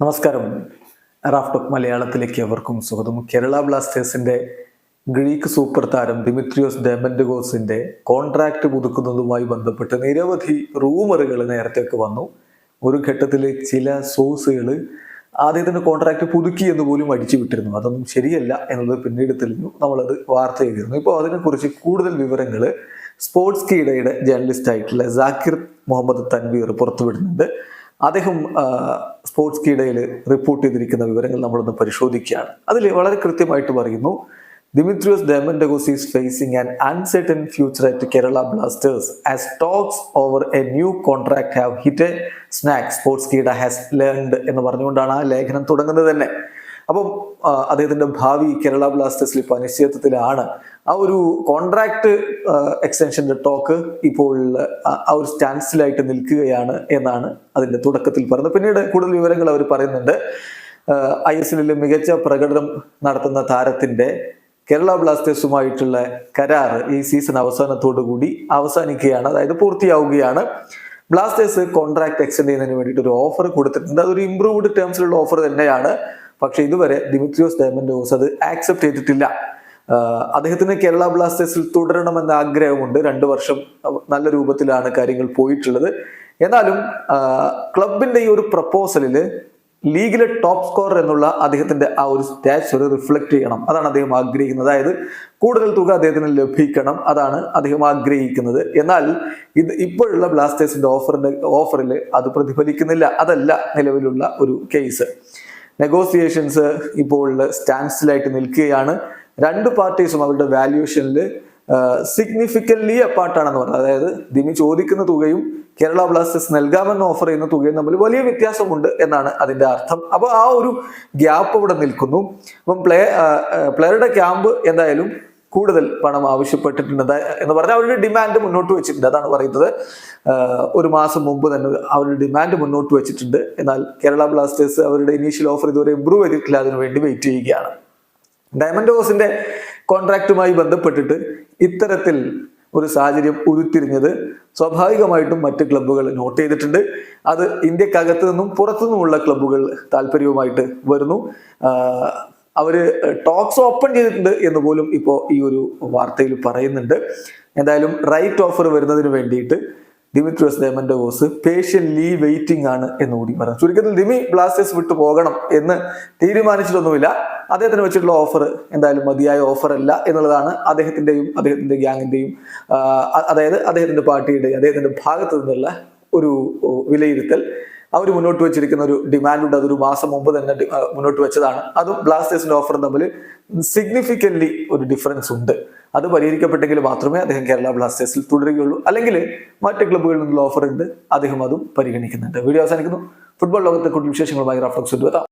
നമസ്കാരം. റാഫ്ടോക്ക് മലയാളത്തിലേക്ക് അവർക്കും സ്വാഗതം. കേരള ബ്ലാസ്റ്റേഴ്സിന്റെ ഗ്രീക്ക് സൂപ്പർ താരം ദിമിത്രിയോസ് ഡെമൻഡഗോസിന്റെ കോൺട്രാക്ട് പുതുക്കുന്നതുമായി ബന്ധപ്പെട്ട് നിരവധി റൂമറുകൾ നേരത്തെയൊക്കെ വന്നു. ഒരു ഘട്ടത്തിൽ ചില സോഴ്സുകൾ ആദ്യത്തിന്റെ കോൺട്രാക്ട് പുതുക്കി എന്ന് പോലും അടിച്ചു വിട്ടിരുന്നു. അതൊന്നും ശരിയല്ല എന്നുള്ളത് പിന്നീട് തെളിഞ്ഞു. നമ്മളത് വാർത്ത ചെയ്തിരുന്നു ഇപ്പോൾ അതിനെക്കുറിച്ച് കൂടുതൽ വിവരങ്ങൾ സ്പോർട്സ് കീഡയുടെ ജേർണലിസ്റ്റ് ആയിട്ടുള്ള ജാക്കിർ മുഹമ്മദ് തൻവീർ പുറത്തുവിടുന്നുണ്ട്. അദ്ദേഹം സ്പോർട്സ് കീടയിൽ റിപ്പോർട്ട് ചെയ്തിരിക്കുന്ന വിവരങ്ങൾ നമ്മളൊന്ന് പരിശോധിക്കുകയാണ്. അതിൽ വളരെ കൃത്യമായിട്ട് പറയുന്നു Dimitrios Diamantakos is facing an uncertain future at Kerala Blasters as talks over a new contract have hit a snag Sportskeeda has learned എന്ന് പറഞ്ഞുകൊണ്ടാണ് ആ ലേഖനം തുടങ്ങുന്നത് തന്നെ. അപ്പം അദ്ദേഹത്തിന്റെ ഭാവി കേരള ബ്ലാസ്റ്റേഴ്സിൽ ഇപ്പോൾ അനിശ്ചിതത്വത്തിലാണ് ആ ഒരു കോൺട്രാക്ട് എക്സ്റ്റൻഷന്റെ ടോക്ക് ഇപ്പോൾ ആ ആ ഒരു സ്റ്റാൻസിലായിട്ട് നിൽക്കുകയാണ് എന്നാണ് അതിന്റെ തുടക്കത്തിൽ പറയുന്നത്. പിന്നീട് കൂടുതൽ വിവരങ്ങൾ അവർ പറയുന്നുണ്ട്. ഐ എസ് എല്ലിൽ മികച്ച പ്രകടനം നടത്തുന്ന താരത്തിന്റെ കേരള ബ്ലാസ്റ്റേഴ്സുമായിട്ടുള്ള കരാർ ഈ സീസൺ അവസാനത്തോടു കൂടി അവസാനിക്കുകയാണ്. അതായത് പൂർത്തിയാവുകയാണ്. ബ്ലാസ്റ്റേഴ്സ് കോൺട്രാക്ട് എക്സ്റ്റെൻഡ് ചെയ്യുന്നതിന് വേണ്ടിയിട്ട് ഒരു ഓഫർ കൊടുത്തിട്ടുണ്ട്. അതൊരു ഇംപ്രൂവ്ഡ് ടേംസിലുള്ള ഓഫർ തന്നെയാണ്. പക്ഷെ ഇതുവരെ ദിമിത്രിയോസ് ഡയമൻഡോസ് അത് ആക്സെപ്റ്റ് ചെയ്തിട്ടില്ല. അദ്ദേഹത്തിന് കേരള ബ്ലാസ്റ്റേഴ്സിൽ തുടരണമെന്ന ആഗ്രഹമുണ്ട്. രണ്ടു വർഷം നല്ല രൂപത്തിലാണ് കാര്യങ്ങൾ പോയിട്ടുള്ളത്. എന്നാലും ക്ലബിന്റെ ഈ ഒരു പ്രപ്പോസലിൽ ലീഗിലെ ടോപ്പ് സ്കോറർ എന്നുള്ള അദ്ദേഹത്തിന്റെ ആ ഒരു സ്റ്റാച്ചർ റിഫ്ലക്ട് ചെയ്യണം. അതാണ് അദ്ദേഹം ആഗ്രഹിക്കുന്നത്. അതായത് കൂടുതൽ തുക അദ്ദേഹത്തിന് ലഭിക്കണം. അതാണ് അദ്ദേഹം ആഗ്രഹിക്കുന്നത്. എന്നാൽ ഇത് ഇപ്പോഴുള്ള ബ്ലാസ്റ്റേഴ്സിന്റെ ഓഫറിന്റെ ഓഫറിൽ അത് പ്രതിഫലിക്കുന്നില്ല. അതല്ല നിലവിലുള്ള ഒരു കേസ് നെഗോസിയേഷൻസ് ഇപ്പോൾ സ്റ്റാൻസിലായിട്ട് നിൽക്കുകയാണ്. രണ്ട് പാർട്ടീസും അവരുടെ വാല്യൂഷനിൽ സിഗ്നിഫിക്കൻലി അപ്പാർട്ടാണെന്ന് പറഞ്ഞത് അതായത് ദിമി ചോദിക്കുന്ന തുകയും കേരള ബ്ലാസ്റ്റേഴ്സ് നൽകാമെന്ന് ഓഫർ ചെയ്യുന്ന തുകയും തമ്മിൽ വലിയ വ്യത്യാസമുണ്ട് എന്നാണ് അതിന്റെ അർത്ഥം. അപ്പോൾ ആ ഒരു ഗ്യാപ്പ് ഇവിടെ നിൽക്കുന്നു. അപ്പം പ്ലേ പ്ലെയറുടെ ക്യാമ്പ് എന്തായാലും കൂടുതൽ പണം ആവശ്യപ്പെട്ടിട്ടുണ്ട് എന്ന് പറഞ്ഞാൽ അവരുടെ ഡിമാൻഡ് മുന്നോട്ട് വെച്ചിട്ടുണ്ട്. അതാണ് പറയുന്നത്. ഒരു മാസം മുമ്പ് തന്നെ അവരുടെ ഡിമാൻഡ് മുന്നോട്ട് വെച്ചിട്ടുണ്ട്. എന്നാൽ കേരള ബ്ലാസ്റ്റേഴ്സ് അവരുടെ ഇനീഷ്യൽ ഓഫർ ഇതുവരെ ഇമ്പ്രൂവ് ചെയ്തിട്ടില്ല. അതിനു വേണ്ടി വെയിറ്റ് ചെയ്യുകയാണ്. ഡയമണ്ട് ഹോസിന്റെ കോൺട്രാക്റ്റുമായി ബന്ധപ്പെട്ടിട്ട് ഇത്തരത്തിൽ ഒരു സാഹചര്യം ഉരുത്തിരിഞ്ഞത് സ്വാഭാവികമായിട്ടും മറ്റ് ക്ലബ്ബുകൾ നോട്ട് ചെയ്തിട്ടുണ്ട്. അത് ഇന്ത്യക്കകത്തു നിന്നും പുറത്തു നിന്നുമുള്ള ക്ലബ്ബുകൾ താല്പര്യവുമായിട്ട് വരുന്നു. അവർ ടോക്സ് ഓപ്പൺ ചെയ്തിട്ടുണ്ട് എന്ന് പോലും ഇപ്പോൾ ഈ ഒരു വാർത്തയിൽ പറയുന്നുണ്ട്. എന്തായാലും റൈറ്റ് ഓഫർ വരുന്നതിന് വേണ്ടിയിട്ട് ദിമിത്രിയോസ് ഓസ് പേഷ്യൻലി വെയിറ്റിംഗ് ആണ് എന്ന് കൂടി പറഞ്ഞു ചുരുക്കത്തിൽ ദിമി ബ്ലാസ്റ്റേഴ്സ് വിട്ടു പോകണം എന്ന് തീരുമാനിച്ചിട്ടൊന്നുമില്ല. അദ്ദേഹത്തിന് വെച്ചിട്ടുള്ള ഓഫർ എന്തായാലും മതിയായ ഓഫർ അല്ല എന്നുള്ളതാണ് അദ്ദേഹത്തിന്റെയും അദ്ദേഹത്തിന്റെ ഗ്യാങ്ങിന്റെയും അതായത് അദ്ദേഹത്തിന്റെ പാർട്ടിയുടെ അദ്ദേഹത്തിന്റെ ഭാഗത്തു നിന്നുള്ള ഒരു വിലയിരുത്തൽ. അവർ മുന്നോട്ട് വെച്ചിരിക്കുന്ന ഒരു ഡിമാൻഡുണ്ട് അതൊരു മാസം മുമ്പ് തന്നെ മുന്നോട്ട് വെച്ചതാണ്. അതും ബ്ലാസ്റ്റേഴ്സിന്റെ ഓഫറും തമ്മിൽ സിഗ്നിഫിക്കൻലി ഒരു ഡിഫറൻസ് ഉണ്ട്. അത് പരിഹരിക്കപ്പെട്ടെങ്കിൽ മാത്രമേ അദ്ദേഹം കേരള ബ്ലാസ്റ്റേഴ്സിൽ തുടരുകയുള്ളൂ. അല്ലെങ്കിൽ മറ്റ് ക്ലബ്ബുകളിൽ നിന്നുള്ള ഓഫർ ഉണ്ട്. അദ്ദേഹം അതും പരിഗണിക്കുന്നുണ്ട്. വീഡിയോ അവസാനിക്കുന്നു. ഫുട്ബോൾ ലോകത്തെ കൂടുതൽ വിശേഷങ്ങളുമായി റഫ്ലക്സ് എത്താം